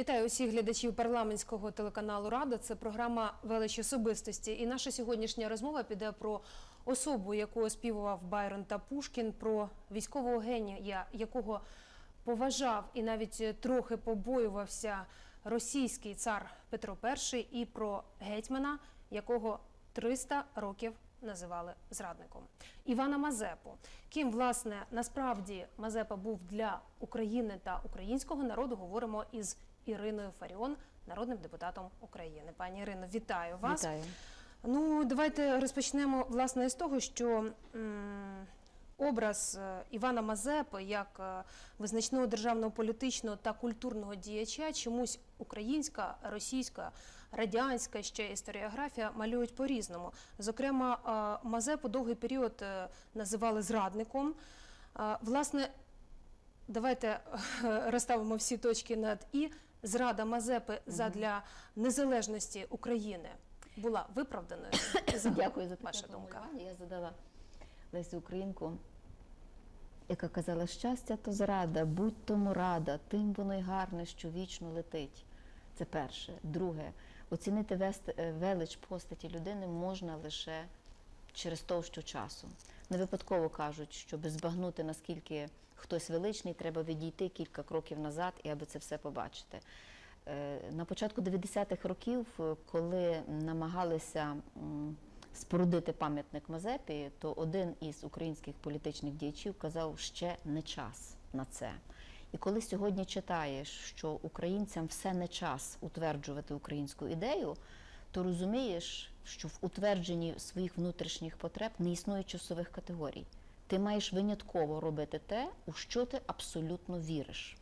Вітаю усіх глядачів парламентського телеканалу Рада. Це програма Велич особистості. І наша сьогоднішня розмова піде про особу, яку оспівував Байрон та Пушкін, про військового генія, якого поважав і навіть трохи побоювався російський цар Петро І, і про гетьмана, якого 300 років називали зрадником. Івана Мазепу. Ким, власне, насправді Мазепа був для України та українського народу, говоримо із Іриною Фаріон, народним депутатом України. Пані Ірино, вітаю вас. Вітаю. Ну, давайте розпочнемо власне з того, що м, образ е, Івана Мазепи як е, визначного державного політичного та культурного діяча чомусь українська, російська, радянська ще історіографія малюють по-різному. Зокрема, е, Мазепу довгий період називали зрадником. Власне, давайте розставимо всі точки над і. Зрада Мазепи задля незалежності України була виправданою. Дякую за ваша думка. Я задала Лесю Українку, яка казала, щастя то зрада, будь тому рада, тим воно й гарне, що вічно летить. Це перше. Друге, оцінити е, велич постаті людини можна лише через товщу часу. Не випадково кажуть, щоб збагнути, наскільки хтось величний, треба відійти кілька кроків назад, і аби це все побачити. Е, На початку 90-х років, е, коли намагалися спорудити пам'ятник Мазепі, то один із українських політичних діячів казав, ще не час на це. І коли сьогодні читаєш, що українцям все не час утверджувати українську ідею, то розумієш, що в утвердженні своїх внутрішніх потреб не існує часових категорій. Ти маєш винятково робити те, у що ти абсолютно віриш.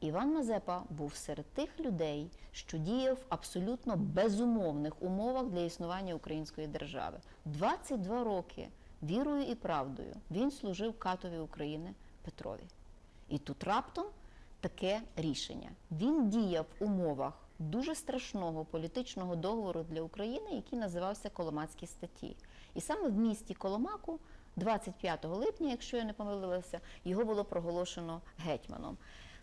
Іван Мазепа був серед тих людей, що діяв в абсолютно безумовних умовах для існування української держави. 22 роки вірою і правдою він служив катові України Петрові. І тут раптом таке рішення. Він діяв в умовах дуже страшного політичного договору для України, який називався Коломацькі статті. І саме в місті Коломаку, 25 липня, якщо я не помилилася, його було проголошено гетьманом.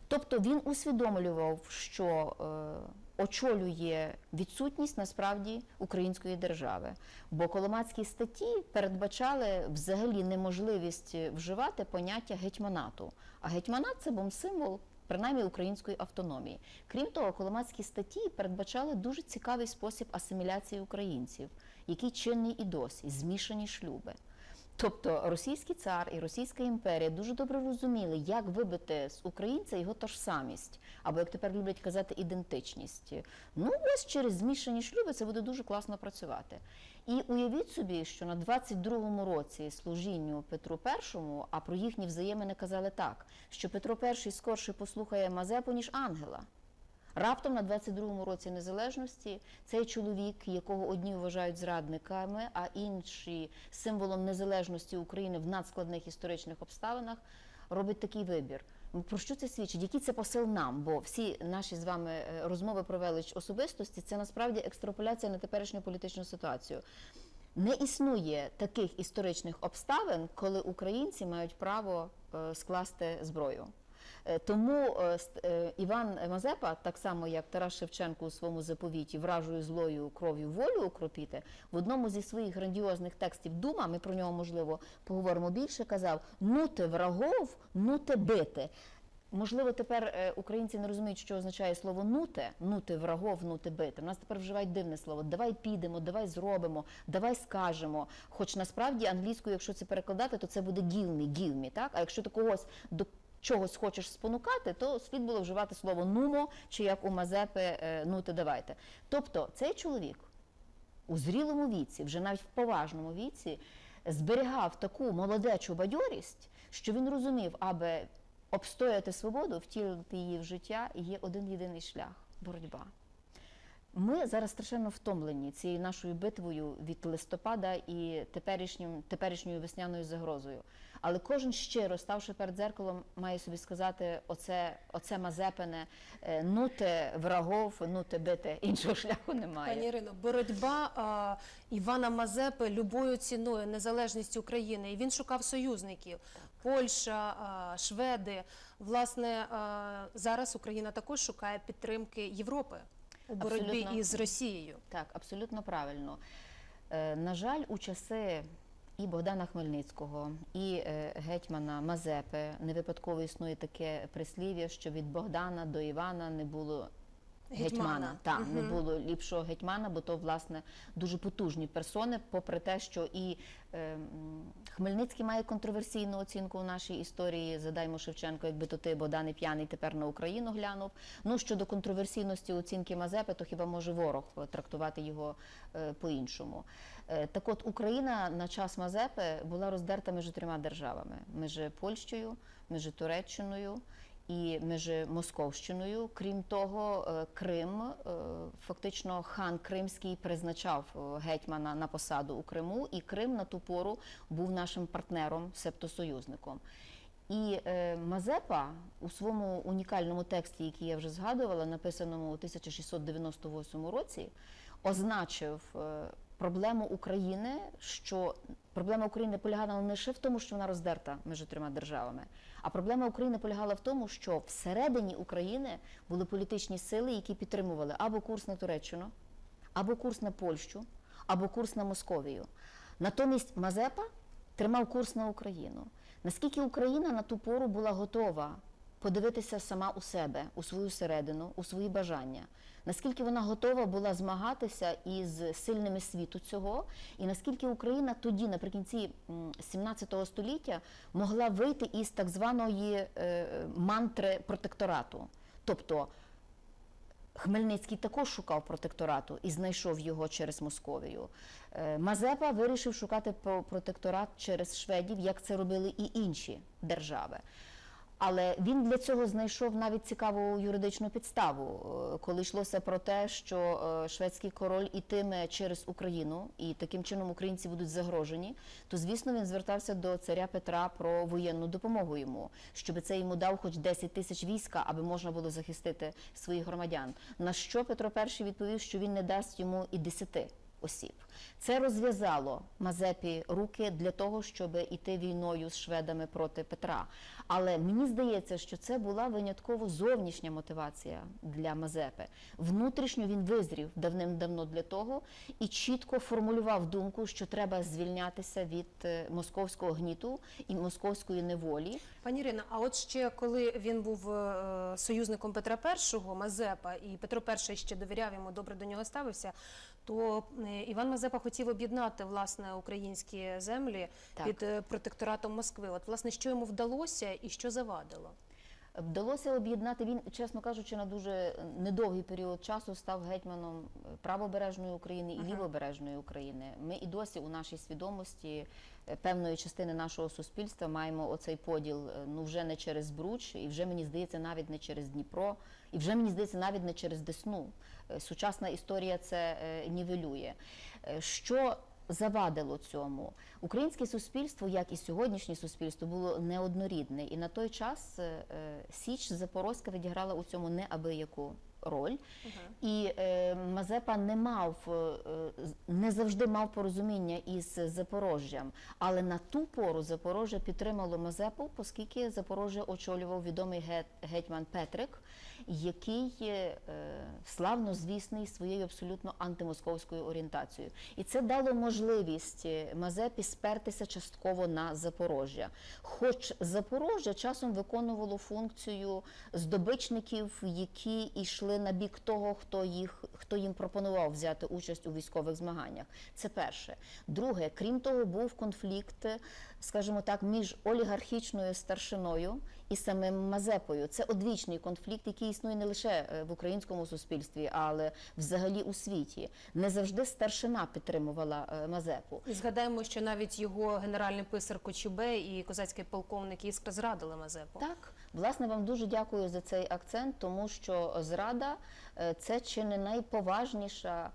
Тобто він усвідомлював, що е, очолює відсутність насправді української держави. Бо коломацькі статті передбачали взагалі неможливість вживати поняття гетьманату. А гетьманат це був символ. Принаймні української автономії. Крім того, коломацькі статті передбачали дуже цікавий спосіб асиміляції українців, який чинний і досі змішані шлюби. Тобто російський цар і Російська імперія дуже добре розуміли, як вибити з українця його тожсамість, або як тепер люблять казати, ідентичність. Ну, ось через змішані шлюби це буде дуже класно працювати. І уявіть собі, що на 22-му році служінню Петру І, а про їхні взаємини казали так, що Петро І скорше послухає Мазепу, ніж ангела. Раптом на 22-му році незалежності цей чоловік, якого одні вважають зрадниками, а інші символом незалежності України в надскладних історичних обставинах, робить такий вибір. Про що це свідчить? Який це посил нам? Бо всі наші з вами е, розмови про велич особистості це насправді екстраполяція на теперішню політичну ситуацію. Не існує таких історичних обставин, коли українці мають право е, скласти зброю. Е, Тому е, е, Іван Мазепа, так само як Тарас Шевченко у своєму заповіті вражою злою кров'ю волю укропіти, в одному зі своїх грандіозних текстів Дума, ми про нього можливо поговоримо більше, казав: ну ти врагов, ну ти бити. Можливо, тепер українці не розуміють, що означає слово нуте, нути врагов, нути бити. У нас тепер вживають дивне слово. Давай підемо, давай зробимо, давай скажемо. Хоч насправді англійською, якщо це перекладати, то це буде give me, так? А якщо ти когось до чогось хочеш спонукати, то слід було вживати слово нумо, чи як у Мазепи е, нути давайте. Тобто цей чоловік у зрілому віці, вже навіть в поважному віці, зберігав таку молодечу бадьорість, що він розумів, аби обстояти свободу, втілити її в життя, є один єдиний шлях боротьба. Ми зараз страшенно втомлені цією нашою битвою від листопада і теперішнім, теперішньою весняною загрозою. Але кожен щиро, ставши перед дзеркалом, має собі сказати: оце, оце Мазепине, е, ну врагов, ну те бите, іншого шляху немає. Пані Ірино, боротьба а, Івана Мазепи любою ціною незалежність України. І він шукав союзників. Польща, а, Шведи. Власне, а, зараз Україна також шукає підтримки Європи у боротьбі Абсолютно. із Росією. Так, абсолютно правильно. Е, на жаль, у часи і Богдана Хмельницького, і е, гетьмана Мазепи не випадково існує таке прислів'я, що від Богдана до Івана не було гетьмана. Гетьмана. Так, не було ліпшого гетьмана, бо то власне дуже потужні персони, попри те, що і е, Хмельницький має контроверсійну оцінку у нашій історії. Задаймо Шевченко, якби то ти Богдан і п'яний тепер на Україну глянув. Ну щодо контроверсійності оцінки Мазепи, то хіба може ворог трактувати його е, по-іншому. Е, так от Україна на час Мазепи була роздерта між трьома державами: між Польщею, між Туреччиною і між Московщиною. Крім того, е, Крим е, фактично хан Кримський призначав е, гетьмана на посаду у Криму, і Крим на ту пору був нашим партнером, себто союзником. І е, Мазепа у своєму унікальному тексті, який я вже згадувала, написаному у 1698 році, означив проблему України, що проблема України полягала не лише в тому, що вона роздерта між трьома державами, а проблема України полягала в тому, що всередині України були політичні сили, які підтримували або курс на Туреччину, або курс на Польщу, або курс на Московію. Натомість Мазепа тримав курс на Україну. Наскільки Україна на ту пору була готова подивитися сама у себе, у свою середину, у свої бажання, наскільки вона готова була змагатися із сильними світу цього, і наскільки Україна тоді, наприкінці м, 17 століття, могла вийти із так званої е, мантри протекторату. Тобто Хмельницький також шукав протекторату і знайшов його через Московію. Е, Мазепа вирішив шукати про- протекторат через шведів, як це робили і інші держави. Але він для цього знайшов навіть цікаву юридичну підставу, е, коли йшлося про те, що е, шведський король ітиме через Україну, і таким чином українці будуть загрожені, то звісно він звертався до царя Петра про воєнну допомогу йому, щоб це йому дав хоч 10 тисяч війська, аби можна було захистити своїх громадян. На що Петро І відповів, що він не дасть йому і 10 осіб. Це розв'язало Мазепі руки для того, щоб іти війною з шведами проти Петра. Але мені здається, що це була винятково зовнішня мотивація для Мазепи. Внутрішньо він визрів давним-давно для того і чітко формулював думку, що треба звільнятися від е, московського гніту і московської неволі. Пані Ірино, а от ще коли він був е, союзником Петра І, Мазепа, і Петро І ще довіряв йому, добре до нього ставився, то е, Іван Мазепа хотів об'єднати власне українські землі Так. під е, протекторатом Москви. От власне, що йому вдалося і що завадило? Вдалося об'єднати він, чесно кажучи, на дуже недовгий період часу став гетьманом правобережної України і Ага. лівобережної України. Ми і досі у нашій свідомості е, певної частини нашого суспільства маємо оцей поділ. е, Ну вже не через Бруч, і вже мені здається, навіть не через Дніпро, і вже мені здається, навіть не через Десну. Е, Сучасна історія це е, нівелює. Е, Що завадило цьому? Українське суспільство, як і сьогоднішнє суспільство, було неоднорідне, і на той час Січ Запорозька відіграла у цьому неабияку роль. І е, Мазепа не мав е, не завжди мав порозуміння із Запорожжям, але на ту пору Запорожжя підтримало Мазепу, оскільки Запорожжя очолював відомий гет, гетьман Петрик, який е, славно звісний своєю абсолютно антимосковською орієнтацією. І це дало можливість е, Мазепі спертися частково на Запорожжя. Хоч Запорожжя часом виконувало функцію здобичників, які йшли на бік того, хто їх хто їм пропонував взяти участь у військових змаганнях. Це перше. Друге, крім того, був конфлікт, скажімо так, між олігархічною старшиною і самим Мазепою. Це одвічний конфлікт, який існує не лише е, в українському суспільстві, але взагалі у світі. Не завжди старшина підтримувала е, Мазепу. І згадаємо, що навіть його генеральний писар Кочубей і козацький полковник Іскра зрадили Мазепу. Так, власне, вам дуже дякую за цей акцент, тому що зрада е, це чи не найповажніша.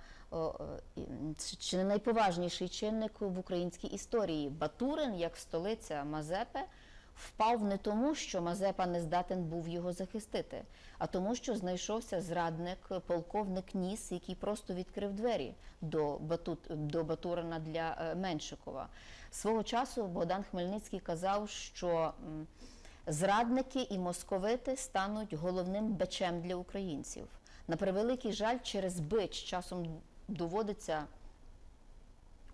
чи- Чи не найповажніший чинник в українській історії? Батурин, як столиця Мазепи, впав не тому, що Мазепа не здатен був його захистити, а тому, що знайшовся зрадник, полковник Ніс, який просто відкрив двері до, Батут, до Батурина для е, Меншикова. Свого часу Богдан Хмельницький казав, що зрадники і московити стануть головним бичем для українців. На превеликий жаль, через бич часом доводиться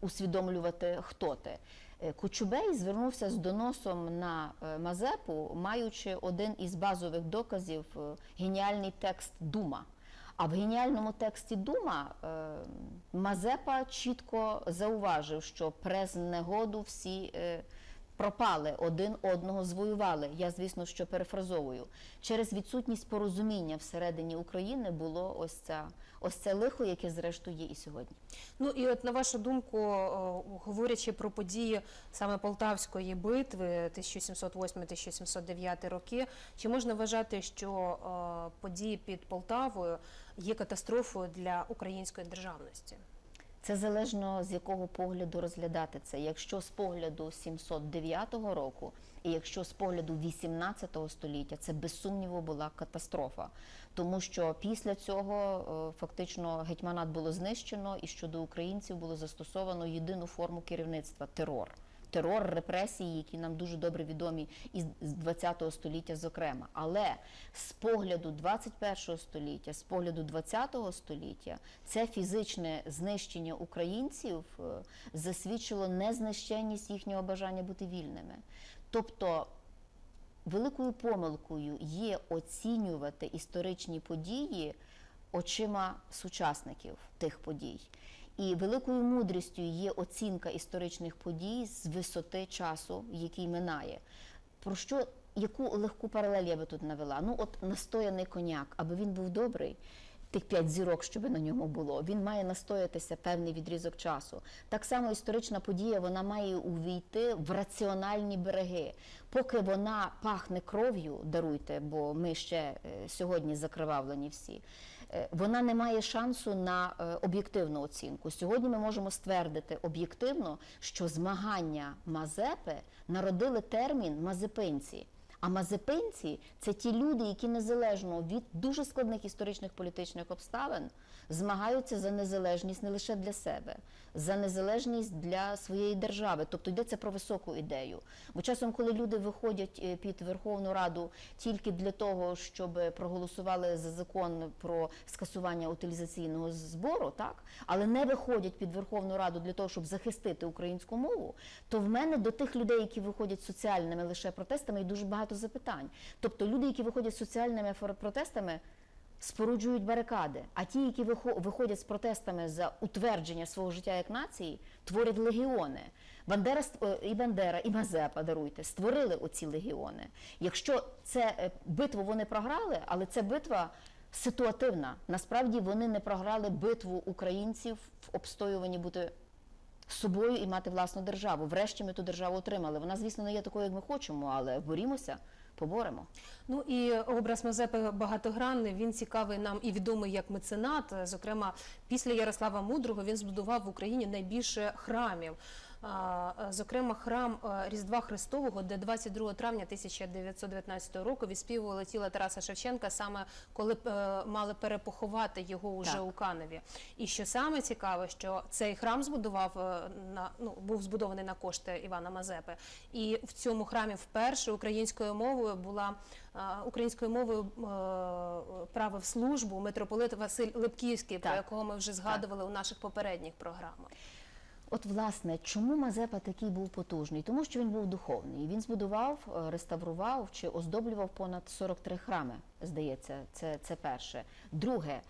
усвідомлювати, хто ти. Е, Кучубей звернувся з доносом на е, Мазепу, маючи один із базових доказів е, геніальний текст Дума. А в геніальному тексті Дума Мазепа чітко зауважив, що през негоду всі пропали, один одного звоювали. Я, звісно, що перефразовую. Через відсутність порозуміння всередині України було ось ця ось це лихо, яке зрештою є і сьогодні. Ну і от на вашу думку, говорячи про події саме Полтавської битви 1708-1709 роки, чи можна вважати, що події під Полтавою є катастрофою для української державності? Це залежно з якого погляду розглядати це. Якщо з погляду 709 року, і якщо з погляду 18 століття, це без сумніву була катастрофа, тому що після цього е, фактично гетьманат було знищено, і щодо українців було застосовано єдину форму керівництва терор. Терор, репресії, які нам дуже добре відомі із з 20 століття, зокрема. Але з погляду 21 століття, з погляду 20 століття, це фізичне знищення українців е, засвідчило незнищенність їхнього бажання бути вільними. Тобто великою помилкою є оцінювати історичні події очима сучасників тих подій. І великою мудрістю є оцінка історичних подій з висоти часу, який минає. Про що яку легку паралель я би тут навела? Ну, от настояний коняк, аби він був добрий, тих п'ять зірок, щоб на ньому було, він має настоятися певний відрізок часу. Так само історична подія вона має увійти в раціональні береги. Поки вона пахне кров'ю, даруйте, бо ми ще е, сьогодні закривавлені всі. Е, Вона не має шансу на е, об'єктивну оцінку. Сьогодні ми можемо ствердити об'єктивно, що змагання Мазепи народили термін мазепинці. А мазепинці це ті люди, які незалежно від дуже складних історичних політичних обставин змагаються за незалежність не лише для себе, за незалежність для своєї держави. Тобто йдеться про високу ідею. Бо часом, коли люди виходять е, під Верховну Раду тільки для того, щоб проголосували за закон про скасування утилізаційного збору, так але не виходять під Верховну Раду для того, щоб захистити українську мову, то в мене до тих людей, які виходять соціальними лише протестами, є дуже багато запитань. Тобто люди, які виходять з соціальними протестами. Споруджують барикади, а ті, які виходять з протестами за утвердження свого життя як нації, творять легіони. Бандера е, і Бандера, і Мазепа даруйте, створили оці легіони. Якщо це е, битву вони програли, але це битва ситуативна. Насправді вони не програли битву українців в обстоюванні бути собою і мати власну державу. Врешті ми ту державу отримали. Вона, звісно, не є такою, як ми хочемо, але борімося, поборемо. Ну і образ Мазепи багатогранний. Він цікавий нам і відомий як меценат. Зокрема, після Ярослава Мудрого він збудував в Україні найбільше храмів. Зокрема, храм Різдва Христового, де 22 травня 1919 року відспівували тіло Тараса Шевченка, саме коли е, мали перепоховати його уже Так. у Каневі. І що саме цікаве, що цей храм збудував е, на ну був збудований на кошти Івана Мазепи, і в цьому храмі вперше українською мовою була е, українською мовою правив службу митрополит Василь Липківський, про якого ми вже згадували у наших попередніх програмах. От, власне, чому Мазепа такий був потужний? Тому що він був духовний. Він збудував, е, реставрував чи оздоблював понад 43 храми, здається, це, це перше. Друге,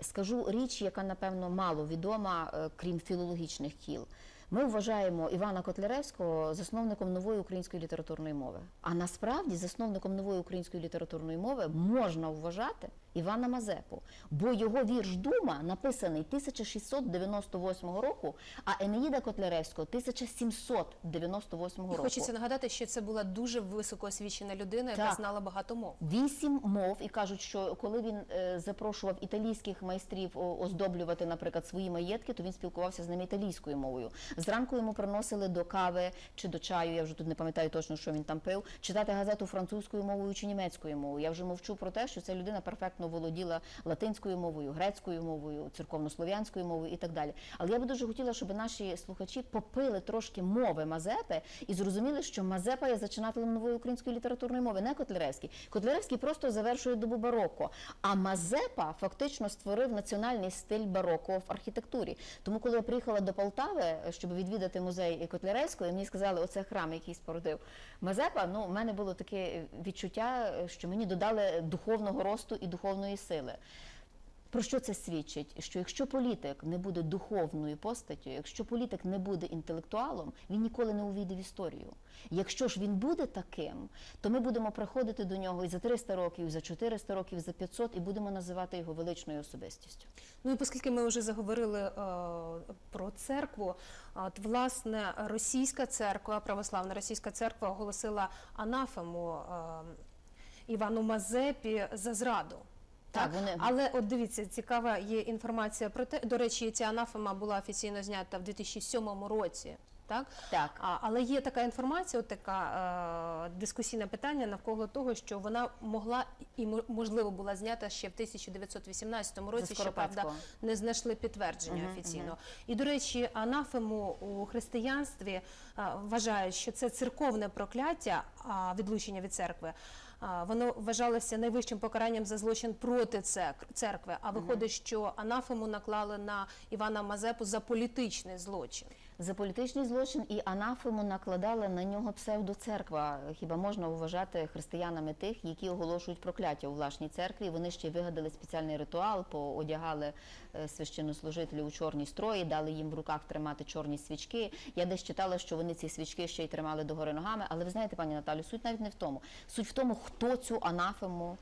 скажу річ, яка, напевно, мало відома, е, крім філологічних кіл. Ми вважаємо Івана Котляревського засновником нової української літературної мови. А насправді засновником нової української літературної мови можна вважати Івана Мазепу, бо його вірш Дума написаний 1698 року, а Енеїда Котляревського 1798 І року. хочеться нагадати, що це була дуже високоосвічена людина, яка Так. знала багато мов. Вісім мов, і кажуть, що коли він е, запрошував італійських майстрів оздоблювати, наприклад, свої маєтки, то він спілкувався з ними італійською мовою. Зранку йому приносили до кави чи до чаю. Я вже тут не пам'ятаю точно, що він там пив. Читати газету французькою мовою чи німецькою мовою. Я вже мовчу про те, що ця людина перфектно володіла латинською мовою, грецькою мовою, церковнослов'янською мовою і так далі. Але я би дуже хотіла, щоб наші слухачі попили трошки мови Мазепи і зрозуміли, що Мазепа є зачинателем нової української літературної мови, не Котляревський. Котляревський просто завершує добу бароко. А Мазепа фактично створив національний стиль бароко в архітектурі. Тому, коли я приїхала до Полтави, щоб відвідати музей Котляревського, і мені сказали, оце храм, який спорудив Мазепа. Ну, в мене було таке відчуття, що мені додали духовного росту і духовної сили. Про що це свідчить? Що якщо політик не буде духовною постаттю, якщо політик не буде інтелектуалом, він ніколи не увійде в історію. Якщо ж він буде таким, то ми будемо приходити до нього і за 300 років, і за 400 років, і за 500, і будемо називати його величною особистістю. Ну і оскільки ми вже заговорили е, про церкву, от власне російська церква, православна російська церква оголосила анафему е, Івану Мазепі за зраду. Так, вони- Але от дивіться, цікава є інформація про те. До речі, ця анафема була офіційно знята в 2007 році. Так, Так. а, але є така інформація, от така е, дискусійне питання навколо того, що вона могла і мо- можливо була знята ще в 1918 році. Що правда не знайшли підтвердження Мгм, офіційно. І до речі, анафему у християнстві а, вважають, що це церковне прокляття, а відлучення від церкви. Воно вважалося найвищим покаранням за злочин проти церк- церкви. А виходить, що анафему наклали на Івана Мазепу за політичний злочин. За політичний злочин і анафему накладали на нього псевдоцерква. Хіба можна вважати християнами тих, які оголошують прокляття у власній церкві? Вони ще вигадали спеціальний ритуал, поодягали е, священнослужителів у чорні строї, дали їм в руках тримати чорні свічки. Я десь читала, що вони ці свічки ще й тримали догори ногами. Але ви знаєте, пані Наталю, суть навіть не в тому. Суть в тому, хто цю анафему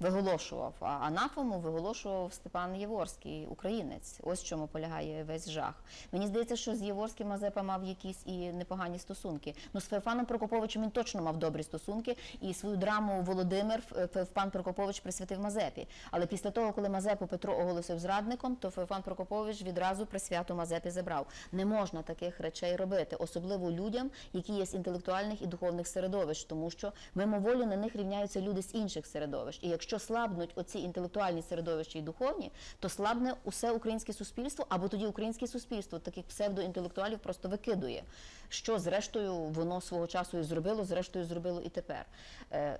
виголошував. А анафему виголошував Степан Єворський, українець. Ось в чому полягає весь жах. Мені здається, що з Єворським Мазепа мав якісь і непогані стосунки. Ну, з Феофаном Прокоповичем він точно мав добрі стосунки, і свою драму Володимир Феофан Прокопович присвятив Мазепі. Але після того, коли Мазепу Петро оголосив зрадником, то Феофан Прокопович відразу присвяту Мазепі забрав. Не можна таких речей робити, особливо людям, які є з інтелектуальних і духовних середовищ, тому що мимоволі на них рівняються люди з інших середовищ. І якщо слабнуть оці інтелектуальні середовища і духовні, то слабне усе українське суспільство, або тоді українське суспільство таких псевдоінтелектуалів просто викидує. Що зрештою воно свого часу і зробило, зрештою зробило і тепер. Е,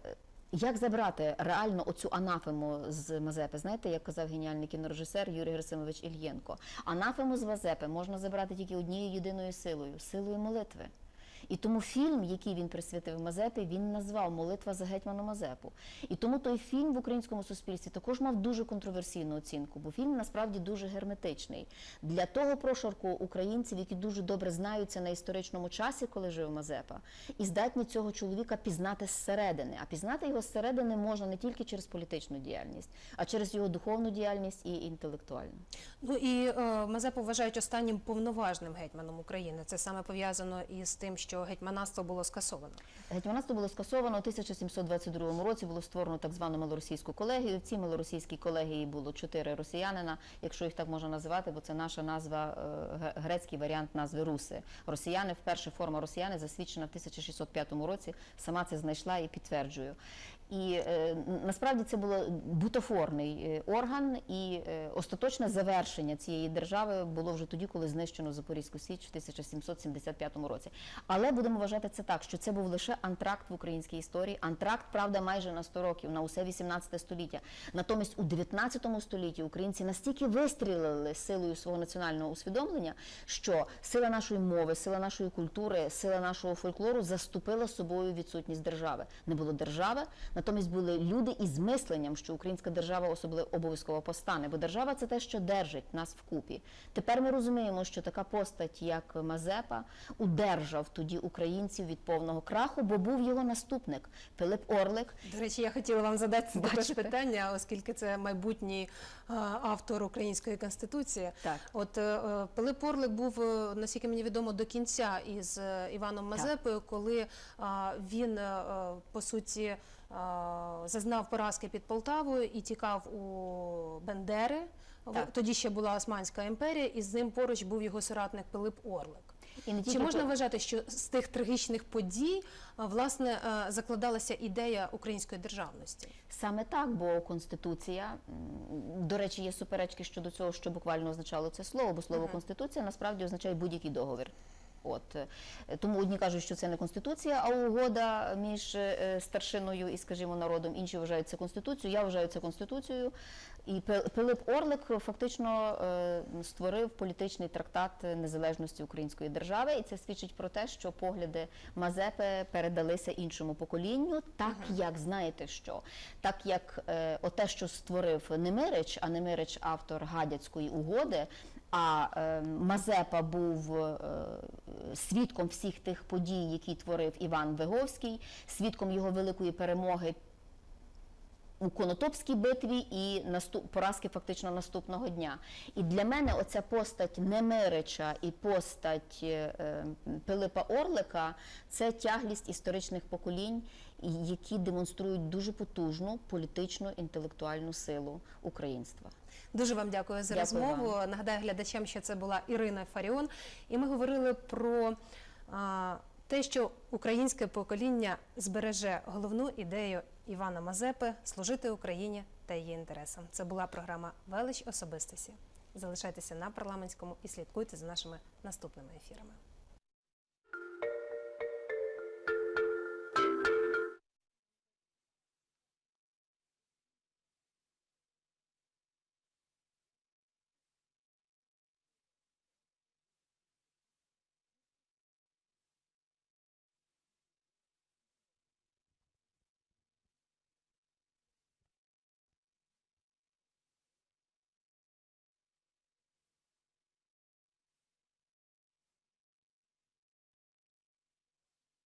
як забрати реально оцю анафему з Мазепи? Знаєте, як казав геніальний кінорежисер Юрій Герасимович Ільєнко, анафему з Мазепи можна забрати тільки однією єдиною силою силою молитви. І тому фільм, який він присвятив Мазепі, він назвав Молитва за гетьмана Мазепу. І тому той фільм в українському суспільстві також мав дуже контроверсійну оцінку, бо фільм насправді дуже герметичний. Для того прошарку українців, які дуже добре знаються на історичному часі, коли жив Мазепа, і здатні цього чоловіка пізнати зсередини. А пізнати його зсередини можна не тільки через політичну діяльність, а через його духовну діяльність і інтелектуальну. Ну і е, Мазепу вважають останнім повноважним гетьманом України. Це саме пов'язано із тим, що гетьманатство було скасовано. Гетьманство було скасовано у 1722 році. Було створено так звану малоросійську колегію. В цій малоросійській колегії було чотири росіянина, якщо їх так можна називати, бо це наша назва, е, грецький варіант назви руси. Росіяни, вперше форма росіяни засвідчена в 1605 році. Сама це знайшла і підтверджую. І е, насправді це було бутафорний е, орган, і е, остаточне завершення цієї держави було вже тоді, коли знищено Запорізьку Січ в 1775 році. Але будемо вважати це так, що це був лише антракт в українській історії. Антракт, правда, майже на 100 років, на усе 18 століття. Натомість у 19 столітті українці настільки вистрілили силою свого національного усвідомлення, що сила нашої мови, сила нашої культури, сила нашого фольклору заступила собою відсутність держави. Не було держави, Натомість були люди із мисленням, що українська держава особливо обов'язково постане, бо держава це те, що держить нас вкупі. Тепер ми розуміємо, що така постать, як Мазепа, удержав тоді українців від повного краху, бо був його наступник Пилип Орлик. До речі, я хотіла вам задати також питання, оскільки це майбутній автор української конституції. Так. От е, е, Пилип Орлик був, е, наскільки мені відомо, до кінця із е, Іваном Мазепою, коли він е, е, по суті зазнав поразки під Полтавою і тікав у Бендери. Так. Тоді ще була Османська імперія, і з ним поруч був його соратник Пилип Орлик. І не Чи можна вважати, що з тих трагічних подій власне е, закладалася ідея української державності? Саме так, бо конституція до речі, є суперечки щодо цього, що буквально означало це слово, бо слово конституція насправді означає будь-який договір. От тому одні кажуть, що це не конституція, а угода між е, старшиною і, скажімо, народом. Інші вважають це конституцією. Я вважаю це конституцією. І Пи- Пилип Орлик фактично е, створив політичний трактат незалежності української держави, і це свідчить про те, що погляди Мазепи передалися іншому поколінню, так як знаєте що, так як е, оте, що створив Немирич, а Немирич автор гадяцької угоди. А е, Мазепа був е, свідком всіх тих подій, які творив Іван Виговський, свідком його великої перемоги у Конотопській битві і наступ, поразки фактично наступного дня. І для мене оця постать Немирича і постать е, Пилипа Орлика це тяглість історичних поколінь, які демонструють дуже потужну політичну інтелектуальну силу українства. Дуже вам дякую за Дякую розмову. Нагадаю глядачам, що це була Ірина Фаріон, і ми говорили про а, те, що українське покоління збереже головну ідею Івана Мазепи служити Україні та її інтересам. Це була програма Велич особистості. Залишайтеся на парламентському і слідкуйте за нашими наступними ефірами.